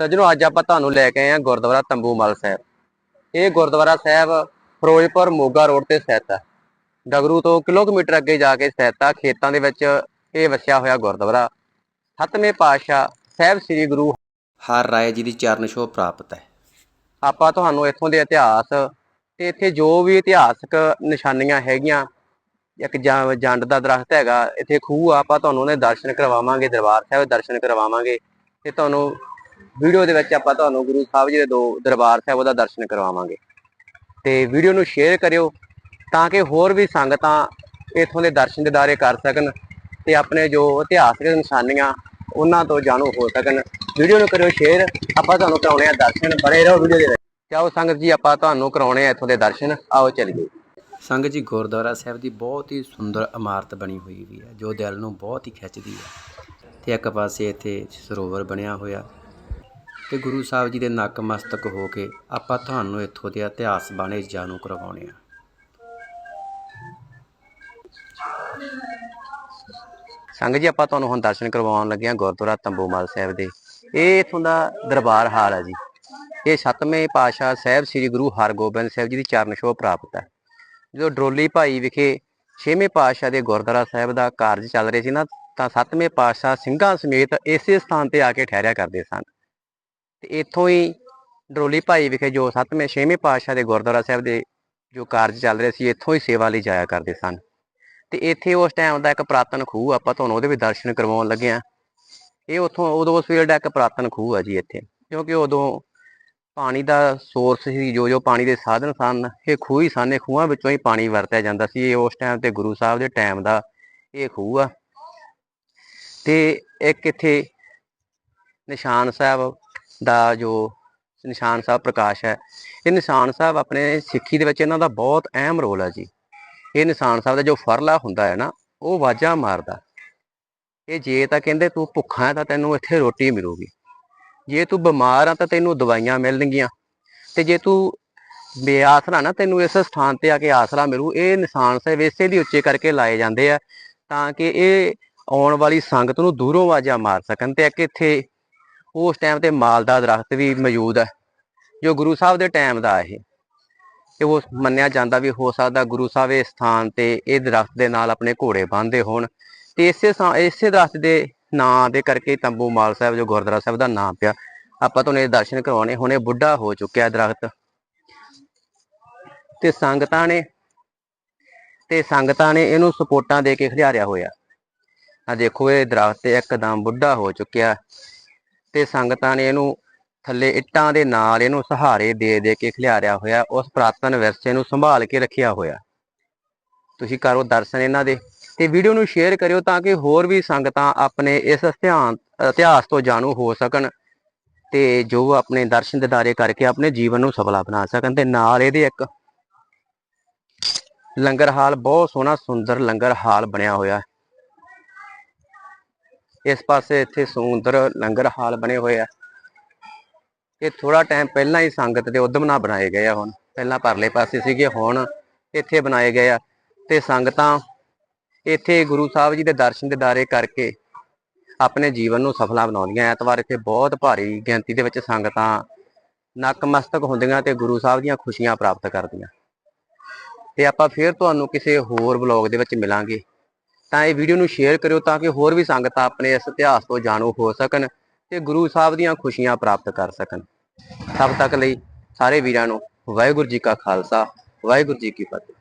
ਸੱਜਣੋ ਅੱਜ ਆਪਾਂ ਤੁਹਾਨੂੰ ਲੈ ਕੇ ਆਏ ਹਾਂ ਗੁਰਦੁਆਰਾ ਤੰਬੂਮਲ ਸਾਹਿਬ ਇਹ ਗੁਰਦੁਆਰਾ ਸਾਹਿਬ ਫਿਰੋਜ਼ਪੁਰ ਮੋਗਾ ਰੋਡ ਤੇ ਸਥਿਤ ਹੈ। ਡਗਰੂ ਤੋਂ ਕਿਲੋਮੀਟਰ ਅੱਗੇ ਜਾ ਕੇ ਸਥਿਤ ਆ ਖੇਤਾਂ ਦੇ ਵਿੱਚ ਇਹ ਵਸਿਆ ਹੋਇਆ ਗੁਰਦੁਆਰਾ। ਸੱਤਵੇਂ ਪਾਤਸ਼ਾਹ ਸਾਹਿਬ ਸ੍ਰੀ ਗੁਰੂ ਹਰ ਰਾਏ ਜੀ ਦੀ ਚਰਨ ਛੋਹ ਪ੍ਰਾਪਤ ਹੈ। ਆਪਾਂ ਤੁਹਾਨੂੰ ਇੱਥੋਂ ਦੇ ਇਤਿਹਾਸ ਤੇ ਇੱਥੇ ਜੋ ਵੀ ਇਤਿਹਾਸਕ ਨਿਸ਼ਾਨੀਆਂ ਹੈਗੀਆਂ ਇੱਕ ਜੰਡ ਦਾ ਦਰਖਤ ਹੈਗਾ ਇੱਥੇ ਖੂਹ ਆ ਆਪਾਂ ਤੁਹਾਨੂੰ ਉਹਦੇ ਦਰਸ਼ਨ ਕਰਵਾਵਾਂਗੇ ਦਰਬਾਰ ਸਾਹਿਬ ਦਰਸ਼ਨ ਕਰਵਾਵਾਂਗੇ ਤੇ ਤੁਹਾਨੂੰ ਵੀਡੀਓ ਦੇ ਵਿੱਚ ਆਪਾਂ ਤੁਹਾਨੂੰ ਗੁਰੂ ਸਾਹਿਬ ਜੀ ਦੇ ਦੋ ਦਰਬਾਰ ਸਾਹਿਬ ਉਹਦਾ ਦਰਸ਼ਨ ਕਰਵਾਵਾਂਗੇ। ਤੇ ਵੀਡੀਓ ਨੂੰ ਸ਼ੇਅਰ ਕਰਿਓ ਤਾਂ ਕਿ ਹੋਰ ਵੀ ਸੰਗਤਾਂ ਇੱਥੋਂ ਦੇ ਦਰਸ਼ਨ ਦਿਦਾਰੇ ਕਰ ਸਕਣ ਤੇ ਆਪਣੇ ਜੋ ਇਤਿਹਾਸਕ ਨਿਸ਼ਾਨੀਆਂ ਉਹਨਾਂ ਤੋਂ ਜਾਣੂ ਹੋ ਸਕਣ। ਵੀਡੀਓ ਨੂੰ ਕਰਿਓ ਸ਼ੇਅਰ ਆਪਾਂ ਤੁਹਾਨੂੰ ਕਰਾਉਣੇ ਆ ਦਰਸ਼ਨ। ਬਣੇ ਰਹੋ ਵੀਡੀਓ ਦੇ ਵਿੱਚ। ਚਾਹੋ ਸੰਗਤ ਜੀ, ਆਪਾਂ ਤੁਹਾਨੂੰ ਕਰਾਉਣੇ ਆ ਇੱਥੋਂ ਦੇ ਦਰਸ਼ਨ। ਆਓ ਚੱਲੀਏ। ਸੰਗਤ ਜੀ, ਗੁਰਦੁਆਰਾ ਸਾਹਿਬ ਦੀ ਬਹੁਤ ਹੀ ਸੁੰਦਰ ਇਮਾਰਤ ਬਣੀ ਹੋਈ ਵੀ ਹੈ, ਜੋ ਦਿਲ ਨੂੰ ਬਹੁਤ ਹੀ ਖਿੱਚਦੀ ਹੈ। ਤੇ ਇੱਕ ਪਾਸੇ ਇੱਥੇ ਸਰੋਵਰ ਬਣਿਆ ਹੋਇਆ। ਤੇ ਗੁਰੂ ਸਾਹਿਬ ਜੀ ਦੇ ਨੱਕ ਮਸਤਕ ਹੋ ਕੇ ਆਪਾਂ ਤੁਹਾਨੂੰ ਇੱਥੋਂ ਦੇ ਇਤਿਹਾਸ ਬਾਰੇ ਜਾਣੂ ਕਰਵਾਉਣੇ ਆ ਸੰਗਤ ਜੀ, ਆਪਾਂ ਤੁਹਾਨੂੰ ਹੁਣ ਦਰਸ਼ਨ ਕਰਵਾਉਣ ਲੱਗੇ ਹਾਂ ਗੁਰਦੁਆਰਾ ਤੰਬੂਮਲ ਸਾਹਿਬ ਦੇ। ਇਹ ਇਥੋਂ ਦਾ ਦਰਬਾਰ ਹਾਲ ਹੈ ਜੀ। ਇਹ ਸੱਤਵੇਂ ਪਾਤਸ਼ਾਹ ਸਾਹਿਬ ਸ੍ਰੀ ਗੁਰੂ ਹਰਗੋਬਿੰਦ ਸਾਹਿਬ ਜੀ ਦੀ ਚਰਨ ਛੋਹ ਪ੍ਰਾਪਤ ਹੈ। ਜਦੋਂ ਡਰੋਲੀ ਭਾਈ ਵਿਖੇ ਛੇਵੇਂ ਪਾਤਸ਼ਾਹ ਦੇ ਗੁਰਦੁਆਰਾ ਸਾਹਿਬ ਦਾ ਕਾਰਜ ਚੱਲ ਰਿਹਾ ਸੀ ਨਾ, ਤਾਂ ਸੱਤਵੇਂ ਪਾਤਸ਼ਾਹ ਸਿੰਘਾਂ ਸਮੇਤ ਇਸੇ ਸਥਾਨ ਤੇ ਆ ਕੇ ਠਹਿਰਿਆ ਕਰਦੇ ਸਨ। ਤੇ ਇੱਥੋਂ ਹੀ ਡਰੋਲੀ ਭਾਈ ਵਿਖੇ ਜੋ ਸੱਤਵੇਂ, ਛੇਵੇਂ ਪਾਤਸ਼ਾਹ ਦੇ ਗੁਰਦੁਆਰਾ ਸਾਹਿਬ ਦੇ ਜੋ ਕਾਰਜ ਚੱਲ ਰਹੇ ਸੀ, ਇੱਥੋਂ ਹੀ ਸੇਵਾ ਲਈ ਜਾਇਆ ਕਰਦੇ ਸਨ। ਤੇ ਇੱਥੇ ਉਸ ਟਾਈਮ ਦਾ ਇੱਕ ਪੁਰਾਤਨ ਖੂਹ ਆਪਾਂ ਤੁਹਾਨੂੰ ਉਹਦੇ ਵੀ ਦਰਸ਼ਨ ਕਰਵਾਉਣ ਲੱਗੇ ਆ ਇਹ ਉੱਥੋਂ, ਉਦੋਂ ਉਸ ਵੇਲੇ ਦਾ ਇੱਕ ਪੁਰਾਤਨ ਖੂਹ ਆ ਜੀ ਇੱਥੇ, ਕਿਉਂਕਿ ਉਦੋਂ ਪਾਣੀ ਦਾ ਸੋਰਸ ਸੀ ਜੋ ਜੋ ਪਾਣੀ ਦੇ ਸਾਧਨ ਸਨ, ਇਹ ਖੂਹ ਹੀ ਸਨ, ਇਹ ਖੂਹਾਂ ਵਿੱਚੋਂ ਹੀ ਪਾਣੀ ਵਰਤਿਆ ਜਾਂਦਾ ਸੀ। ਇਹ ਉਸ ਟਾਈਮ ਤੇ ਗੁਰੂ ਸਾਹਿਬ ਦੇ ਟਾਈਮ ਦਾ ਇਹ ਖੂਹ ਆ। ਤੇ ਇੱਕ ਇੱਥੇ ਨਿਸ਼ਾਨ ਸਾਹਿਬ ਦਾ ਜੋ ਨਿਸ਼ਾਨ ਸਾਹਿਬ ਪ੍ਰਕਾਸ਼ ਹੈ, ਇਹ ਨਿਸ਼ਾਨ ਸਾਹਿਬ ਆਪਣੇ ਸਿੱਖੀ ਦੇ ਵਿੱਚ ਇਹਨਾਂ ਦਾ ਬਹੁਤ ਅਹਿਮ ਰੋਲ ਹੈ ਜੀ। ਇਹ ਨਿਸ਼ਾਨ ਸਾਹਿਬ ਦਾ ਜੋ ਫਰਲਾ ਹੁੰਦਾ ਹੈ ਨਾ, ਉਹ ਵਾਜਾ ਮਾਰਦਾ। ਇਹ ਜੇ ਤਾਂ ਕਹਿੰਦੇ ਤੂੰ ਭੁੱਖਾ ਹੈ ਤਾਂ ਤੈਨੂੰ ਇੱਥੇ ਰੋਟੀ ਮਿਲੂਗੀ। ਜੇ ਤੂੰ ਬਿਮਾਰ ਆ ਤਾਂ ਤੈਨੂੰ ਦਵਾਈਆਂ ਮਿਲਣਗੀਆਂ। ਤੇ ਜੇ ਤੂੰ ਬੇਆਸਰਾ ਨਾ, ਤੈਨੂੰ ਇਸ ਸਥਾਨ ਤੇ ਆ ਕੇ ਆਸਰਾ ਮਿਲੂ। ਇਹ ਨਿਸ਼ਾਨ ਸਾਹਿਬ ਇਸੇ ਲਈ ਉੱਚੇ ਕਰਕੇ ਲਾਏ ਜਾਂਦੇ ਆ ਤਾਂ ਕਿ ਇਹ ਆਉਣ ਵਾਲੀ ਸੰਗਤ ਨੂੰ ਦੂਰੋਂ ਆਜ਼ਾ ਮਾਰ ਸਕਣ ਤੇ ਇੱਕ ਇੱਥੇ ਉਸ ਟਾਈਮ ਤੇ ਮਾਲ ਦਾ ਦਰਖਤ ਵੀ ਮੌਜੂਦ ਹੈ, ਜੋ ਗੁਰੂ ਸਾਹਿਬ ਦੇ ਟਾਈਮ ਦਾ ਇਹ। ਤੇ ਉਹ ਮੰਨਿਆ ਜਾਂਦਾ ਵੀ ਹੋ ਸਕਦਾ ਗੁਰੂ ਸਾਹਿਬ ਇਸ ਸਥਾਨ ਤੇ ਇਹ ਦਰਖਤ ਦੇ ਨਾਲ ਆਪਣੇ ਘੋੜੇ ਬੰਨ੍ਹਦੇ ਹੋਣ। ਤੇ ਇਸੇ ਥਾਂ- ਇਸੇ ਦਰਖਤ ਦੇ ਨਾਂ ਦੇ ਕਰਕੇ ਤੰਬੂ ਮਾਲ ਸਾਹਿਬ, ਜੋ ਗੁਰਦੁਆਰਾ ਸਾਹਿਬ ਦਾ ਨਾਮ ਪਿਆ, ਆਪਾਂ ਤੁਹਾਨੂੰ ਇਹ ਦਰਸ਼ਨ ਕਰਵਾਉਣੇ, ਹੁਣ ਇਹ ਬੁੱਢਾ ਹੋ ਚੁੱਕਿਆ ਦਰਖਤ। ਤੇ ਸੰਗਤਾਂ ਨੇ, ਤੇ ਸੰਗਤਾਂ ਨੇ ਇਹਨੂੰ ਸਪੋਰਟਾਂ ਦੇ ਕੇ ਖਿਲਾਰਿਆ ਹੋਇਆ। ਆ ਦੇਖੋ ਇਹ ਦਰਖਤ ਇੱਕਦਮ ਬੁੱਢਾ ਹੋ ਚੁੱਕਿਆ। ਤੇ ਸੰਗਤਾਂ ਨੇ ਇਹਨੂੰ ਥੱਲੇ ਇੱਟਾਂ ਦੇ ਨਾਲ ਇਹਨੂੰ ਸਹਾਰੇ ਦੇ ਦੇ ਕੇ ਖਿਲਾਰਿਆ ਹੋਇਆ, ਉਸ ਪੁਰਾਤਨ ਵਿਰਸੇ ਨੂੰ ਸੰਭਾਲ ਕੇ ਰੱਖਿਆ ਹੋਇਆ। ਤੁਸੀਂ ਕਰੋ ਦਰਸ਼ਨ ਇਹਨਾਂ ਦੇ। ਤੇ ਵੀਡੀਓ ਨੂੰ ਸ਼ੇਅਰ ਕਰਿਓ ਤਾਂ ਕਿ ਹੋਰ ਵੀ ਸੰਗਤਾਂ ਆਪਣੇ ਇਸ ਇਤਿਹਾਸ ਇਤਿਹਾਸ ਤੋਂ ਜਾਣੂ ਹੋ ਸਕਣ ਤੇ ਜੋ ਆਪਣੇ ਦਰਸ਼ਨ ਦਿਦਾਰੇ ਕਰਕੇ ਆਪਣੇ ਜੀਵਨ ਨੂੰ ਸਫਲਾ ਬਣਾ ਸਕਣ ਤੇ ਨਾਲ ਇਹਦੇ ਇੱਕ ਲੰਗਰ ਹਾਲ, ਬਹੁਤ ਸੋਹਣਾ ਸੁੰਦਰ ਲੰਗਰ ਹਾਲ ਬਣਿਆ ਹੋਇਆ। ਇਸ ਪਾਸੇ ਇੱਥੇ ਸੁੰਦਰ ਲੰਗਰ ਹਾਲ ਬਣੇ ਹੋਏ ਆ। ਇਹ ਥੋੜਾ ਟਾਈਮ ਪਹਿਲਾਂ ਹੀ ਸੰਗਤ ਦੇ ਉਦਮ ਨਾਲ ਬਣਾਏ ਗਏ ਆ ਹੁਣ। ਪਹਿਲਾਂ ਪਰਲੇ ਪਾਸੇ ਸੀਗੇ, ਹੁਣ ਇੱਥੇ ਬਣਾਏ ਗਏ ਆ। ਤੇ ਸੰਗਤਾਂ ਇੱਥੇ ਗੁਰੂ ਸਾਹਿਬ ਜੀ ਦੇ ਦਰਸ਼ਨ ਦਿਦਾਰੇ ਕਰਕੇ ਆਪਣੇ ਜੀਵਨ ਨੂੰ ਸਫਲਾ ਬਣਾਉਂਦੀਆਂ। ਐਤਵਾਰ ਇੱਥੇ ਬਹੁਤ ਭਾਰੀ ਗਿਣਤੀ ਦੇ ਵਿੱਚ ਸੰਗਤਾਂ ਨਕਮਸਤਕ ਹੁੰਦੀਆਂ ਤੇ ਗੁਰੂ ਸਾਹਿਬ ਦੀਆਂ ਖੁਸ਼ੀਆਂ ਪ੍ਰਾਪਤ ਕਰਦੀਆਂ। ਤੇ ਆਪਾਂ ਫੇਰ ਤੁਹਾਨੂੰ ਕਿਸੇ ਹੋਰ ਵਲੌਗ ਦੇ ਵਿੱਚ ਮਿਲਾਂਗੇ। ਤਾਂ ਇਹ ਵੀਡੀਓ ਨੂੰ ਸ਼ੇਅਰ ਕਰਿਓ ਤਾਂ ਕਿ ਹੋਰ ਵੀ ਸੰਗਤਾਂ ਆਪਣੇ ਇਸ ਇਤਿਹਾਸ ਤੋਂ ਜਾਣੂ ਹੋ ਸਕਣ ਤੇ ਗੁਰੂ ਸਾਹਿਬ ਦੀਆਂ ਖੁਸ਼ੀਆਂ ਪ੍ਰਾਪਤ ਕਰ ਸਕਣ। ਸਭ ਤੱਕ ਲਈ ਸਾਰੇ ਵੀਰਾਂ ਨੂੰ ਵਾਹਿਗੁਰੂ ਜੀ ਕਾ ਖਾਲਸਾ, ਵਾਹਿਗੁਰੂ ਜੀ ਕੀ ਫਤਿਹ।